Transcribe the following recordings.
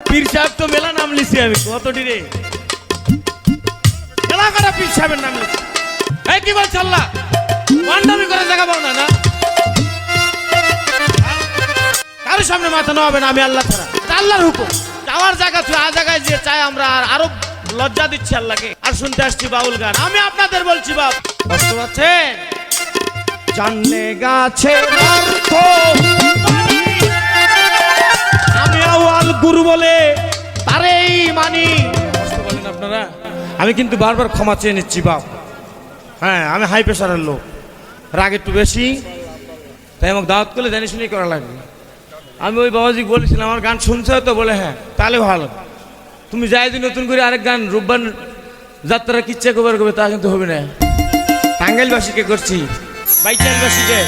পীর সাহেব তো মেলা নাম লিছি আমি কতটি রে মেলা করা পীর সাহেবের নাম লিছি এই কি বলছ আল্লাহ? মান্ডামি করে জায়গা পাও না না? কারোর সামনে মাথা নেওয়া না আমি আল্লাহ ছাড়া। আল্লাহর হুকুম। যাওয়ার জায়গা তুই আ জায়গায় যে চাই আমরা, আর আরও লজ্জা দিচ্ছি আল্লাহকে। আর শুনতে আসছি বাউল গান। আমি আপনাদের বলছি বাপ কষ্ট পাচ্ছেন জানলে গাছে গুরু বলে, তারেই মানি। আপনারা? আমি কিন্তু বারবার ক্ষমা চেয়ে নিচ্ছি, বাপ। হ্যাঁ আমি হাই প্রেশারের লোক। রাগ একটু বেশি। তাই আমাকে দাওয়াত করলে জানি শুনেই করা লাগবে। আমি ওই বাবাজি বলেছিলাম, আমার গান শুনছে তো বলে হ্যাঁ তাহলে ভালো। তুমি যাই দিন নতুন করে আরেক গান, রূপবান যাত্রা কিচ্ছা কবার করবে, তা কিন্তু হবে না। টাঙ্গাইলবাসীকে করছি। বাইচানবাসীকে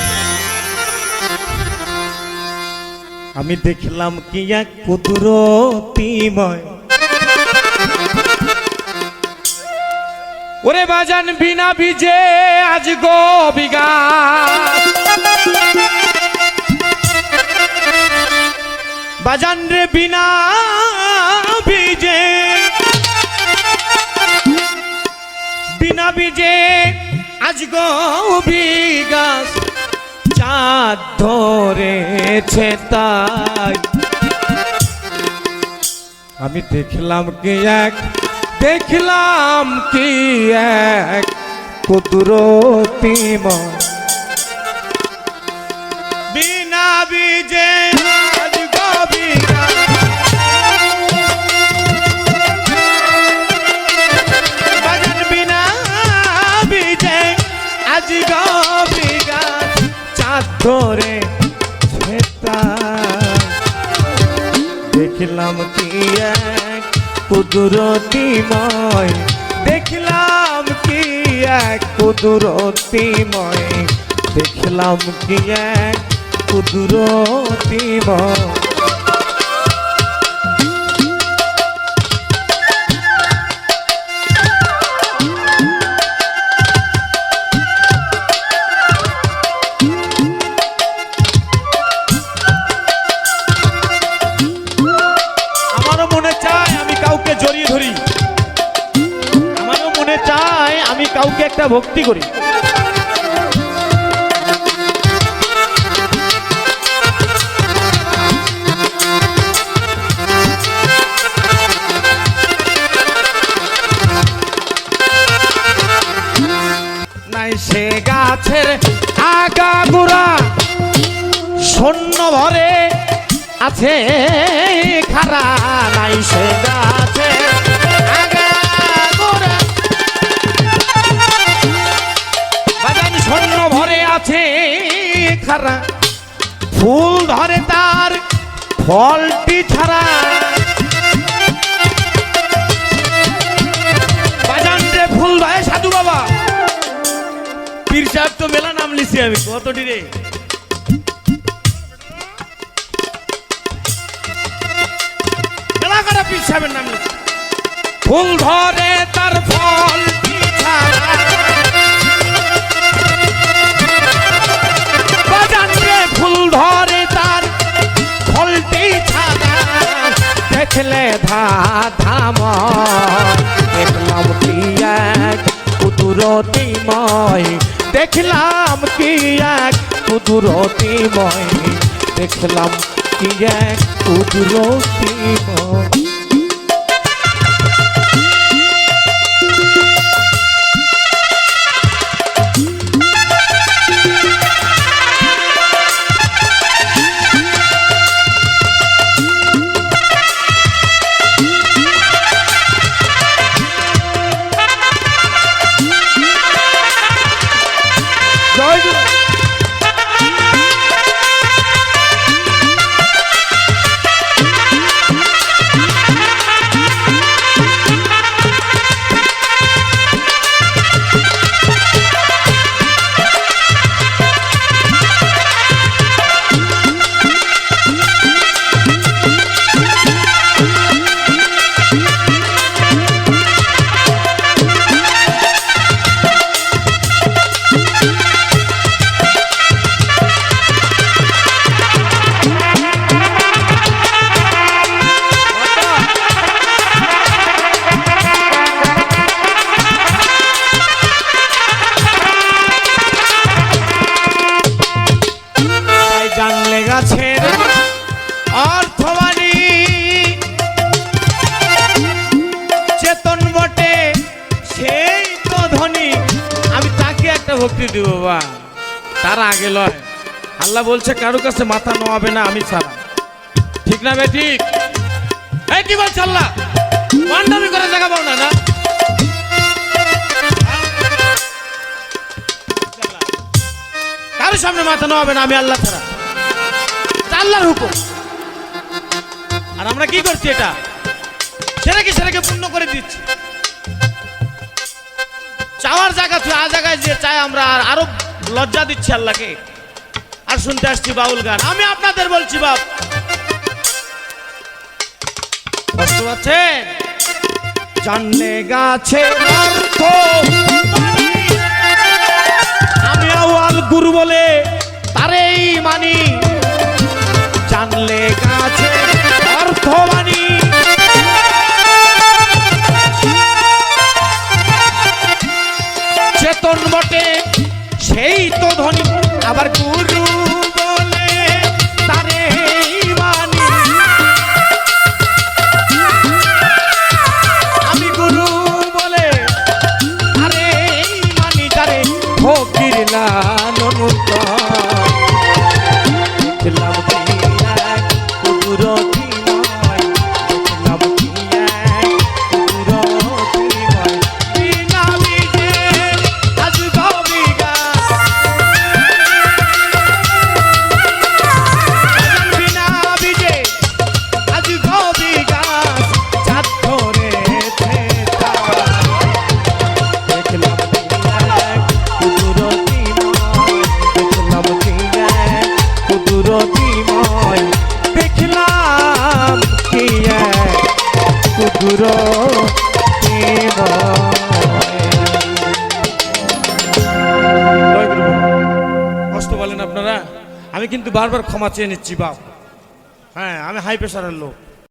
আমি দেখলাম কি এক কুদরতিময় ওরে বাজান, বিনা বিজে আজ গো বাজান রে, বিনা বিজে বিনা বিজে আজ গো বিগাস ধরেছে তাই। আমি দেখলাম কি এক দেখলাম কি এক কুদরতিম বিনা বিজে ধরে দেখলাম কি এক কুদুরতিময়। দেখলাম কি এক কুদুরতিময়। দেখলাম কি এক কুদরতিময়। আমি কাউকে একটা ভক্তি করি। সে গাছের আগা গুড়া শূন্য ভরে আছে খারা নাই সে গাছে ফলটি ছাড়া বাজান রে ফুল ধরে সাধু বাবা পীর সাহেব তো মেলা নাম লিছি আমি কতটি রে এলাকাটা পীর সাহেবের নাম লিখি। ফুল ধরে তার ফল ছাড়া। দেখলে ধা ধাম দেখলাম কি এক কুদরতিময় দেখলাম কি এক কুদরতিময় দেখলাম কি এক কুদরতিময় ভক্তি দিব বাবা তার আগে লয়। আল্লাহ বলছে, কারও কাছে মাথা নোয়াবে না আমি ছাড়া। ঠিক না বে, ঠিক? এই কি বলছে আল্লাহ? পান্ডামি করে জায়গা পাও না না? কারোর সামনে মাথা নোয়াবে না আমি আল্লাহ ছাড়া। আল্লাহর হুকুম। আর আমরা কি করছি এটা? সেটাকে সেটাকে পূর্ণ করে দিচ্ছি। চাওয়ার জায়গা তুই আ জায়গায় যে চাই, আমরা আর আরও লজ্জা দিচ্ছি আল্লাহকে। আর শুনতে আসছি বাউল গান। আমি আপনাদের বলছি, বাপ। বুঝতে পারছেন জানে গাছে বটে সেই তো ধনী। আবার গুরু কষ্ট বলেন আপনারা? আমি কিন্তু বারবার ক্ষমা চেয়ে নিচ্ছি, বাপ। হ্যাঁ আমি হাই প্রেশারের লোক।